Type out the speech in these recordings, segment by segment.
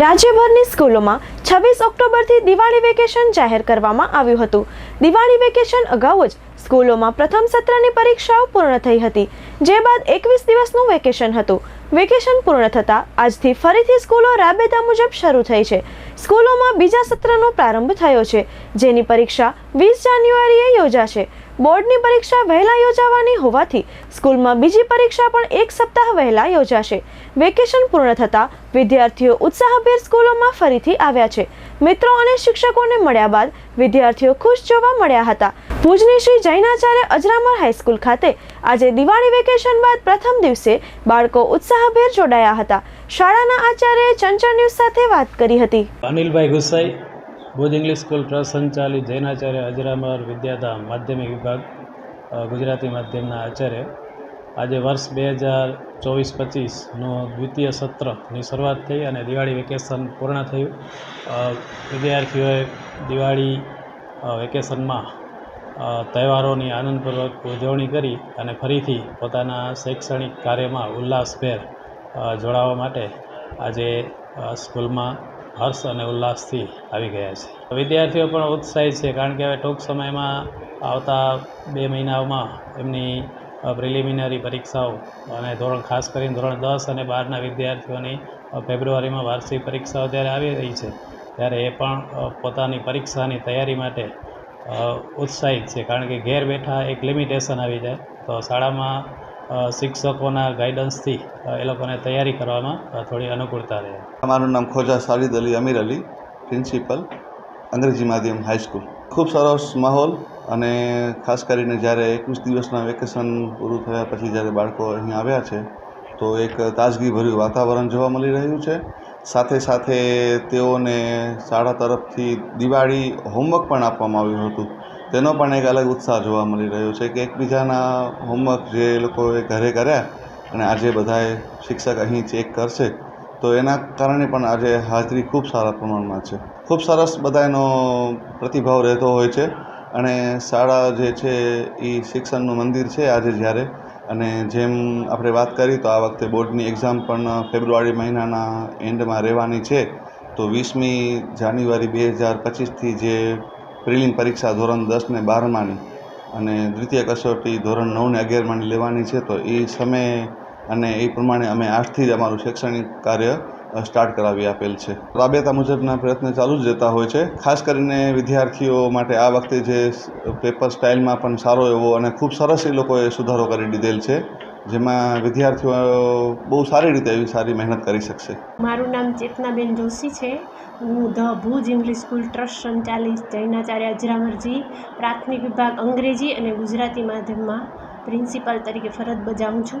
રાજ્યભરની સ્કૂલોમાં છવ્વીસ ઓક્ટોબરથી દિવાળી વેકેશન જાહેર કરવામાં આવ્યું હતું. દિવાળી વેકેશન અગાઉ જ સ્કૂલોમાં પ્રથમ સત્રની પરીક્ષાઓ પૂર્ણ થઈ હતી, જે બાદ એકવીસ દિવસનું વેકેશન હતું. વેકેશન પૂર્ણ થતાં આજથી ફરીથી સ્કૂલો રાબેતા મુજબ શરૂ થઈ છે. સ્કૂલોમાં બીજા સત્રનો પ્રારંભ થયો છે, જેની પરીક્ષા વીસ જાન્યુઆરીએ યોજાશે. બોર્ડની પરીક્ષા વહેલા યોજાવાની હોવાથી સ્કૂલમાં બીજી પરીક્ષા પણ એક સપ્તાહ વહેલા યોજાશે. વેકેશન પૂર્ણ થતાં વિદ્યાર્થીઓ ઉત્સાહભેર સ્કૂલોમાં ફરીથી આવ્યા છે. મિત્રો અને શિક્ષકોને મળ્યા બાદ વિદ્યાર્થીઓ ખુશ જોવા મળ્યા હતા. ભુજની શ્રી જૈનાચાર્ય અજરામર હાઈસ્કૂલ ખાતે આજે દિવાળી વેકેશન બાદ પ્રથમ દિવસે બાળકો ઉત્સાહભેર જોડાયા હતા. શાળાના આચાર્યએ ચંચળ ન્યૂઝ સાથે વાત કરી હતી. અનિલભાઈ Gusai Bhuj English school trust સંચાલિત જૈનાચાર્ય અજરામર વિદ્યાધામ માધ્યમિક વિભાગ ગુજરાતી માધ્યમના આચાર્ય. આજે વર્ષ બે હજાર ચોવીસ પચીસનું દ્વિતીય સત્રની શરૂઆત થઈ અને દિવાળી વેકેશન પૂર્ણ થયું. વિદ્યાર્થીઓએ દિવાળી વેકેશનમાં તહેવારોની આનંદપૂર્વક ઉજવણી કરી અને ફરીથી પોતાના શૈક્ષણિક કાર્યમાં ઉલ્લાસભેર જોડાવા માટે આજે સ્કૂલમાં હર્ષ અને ઉલ્લાસથી આવી ગયા છે. વિદ્યાર્થીઓ પણ ઉત્સાહિત છે કારણ કે હવે ટૂંક સમયમાં આવતા બે મહિનાઓમાં એમની પ્રિલિમિનરી પરીક્ષાઓ અને ધોરણ, ખાસ કરીને ધોરણ દસ અને બારના વિદ્યાર્થીઓની ફેબ્રુઆરીમાં વાર્ષિક પરીક્ષાઓ જ્યારે આવી રહી છે, ત્યારે એ પણ પોતાની પરીક્ષાની તૈયારી માટે ઉત્સાહિત છે કારણ કે ઘેર બેઠા એક લિમિટેશન આવી જાય. તો શાળામાં શિક્ષકોના ગાઈડન્સથી એ લોકોને તૈયારી કરવામાં થોડી અનુકૂળતા રહે. મારું નામ ખોજા સાલિદ અલી અમીર અલી પ્રિન્સિપલ અંગ્રેજી માધ્યમ હાઈસ્કૂલ ખૂબ સરસ માહોલ અને ખાસ કરીને જ્યારે એકવીસ દિવસના વેકેશન પૂરું થયા પછી જ્યારે બાળકો અહીં આવ્યા છે, તો એક તાજગીભર્યું વાતાવરણ જોવા મળી રહ્યું છે. સાથે સાથે તેઓને શાળા તરફથી દિવાળી હોમવર્ક પણ આપવામાં આવ્યું હતું. તેનો પણ એક અલગ ઉત્સાહ જોવા મળી રહ્યો છે કે એકબીજાના હોમવર્ક જે લોકોએ ઘરે કર્યા અને આજે બધાએ શિક્ષક અહીં ચેક કરશે, તો એના કારણે પણ આજે હાજરી ખૂબ સારા પ્રમાણમાં છે. ખૂબ સરસ બધાનો પ્રતિભાવ રહેતો હોય છે અને શાળા જે છે એ શિક્ષણનું મંદિર છે આજે જ્યારે. અને જેમ આપણે વાત કરી તો આ વખતે બોર્ડની એક્ઝામ પણ ફેબ્રુઆરી મહિનાના એન્ડમાં રહેવાની છે. તો વીસમી જાન્યુઆરી બે હજાર પચીસથી જે પ્રિલિમ પરીક્ષા ધોરણ દસ ને બારમાની અને દ્વિતીય કસોટી ધોરણ નવ ને અગિયારમાંની લેવાની છે, તો એ સમયે અને એ પ્રમાણે અમે આજથી જ અમારું શૈક્ષણિક કાર્ય સ્ટાર્ટ કરાવી આપેલ છે. રાબેતા મુજબના પ્રયત્ન ચાલુ જ રહેતા હોય છે. ખાસ કરીને વિદ્યાર્થીઓ માટે આ વખતે જે પેપર સ્ટાઇલમાં પણ સારો એવો અને ખૂબ સરસ એ લોકોએ સુધારો કરી દીધેલ છે. જેમાં વિદ્યાર્થીઓ બહુ સારી રીતે એવી સારી મહેનત કરી શકશે. મારું નામ ચેતનાબેન જોશી છે. હું the Bhuj English school trust સંચાલિત જૈનાચાર્ય અજરામરજી, પ્રાથમિક વિભાગ અંગ્રેજી અને ગુજરાતી માધ્યમમાં પ્રિન્સિપાલ તરીકે ફરજ બજાવું છું.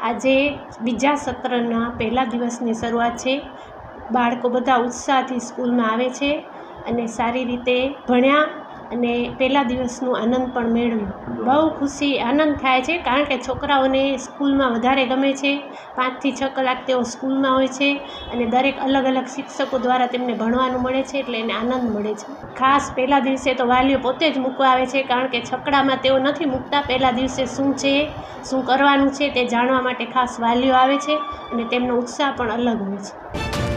આજે બીજા સત્રના પહેલા દિવસની શરૂઆત છે. બાળકો બધા ઉત્સાહથી સ્કૂલમાં આવે છે અને સારી રીતે ભણ્યા અને પહેલા દિવસનું આનંદ પણ મેળવ્યું બહુ ખુશી, આનંદ થાય છે, કારણ કે છોકરાઓને સ્કૂલમાં વધારે ગમે છે. પાંચથી છ કલાક તેઓ સ્કૂલમાં હોય છે અને દરેક અલગ અલગ શિક્ષકો દ્વારા તેમને ભણવાનું મળે છે એટલે એને આનંદ મળે છે. ખાસ પહેલા દિવસે તો વાલીઓ પોતે જ મૂકવા આવે છે, કારણ કે છકડામાં તેઓ નથી મૂકતા પહેલા દિવસે શું છે, શું કરવાનું છે તે જાણવા માટે ખાસ વાલીઓ આવે છે અને તેમનો ઉત્સાહ પણ અલગ હોય છે.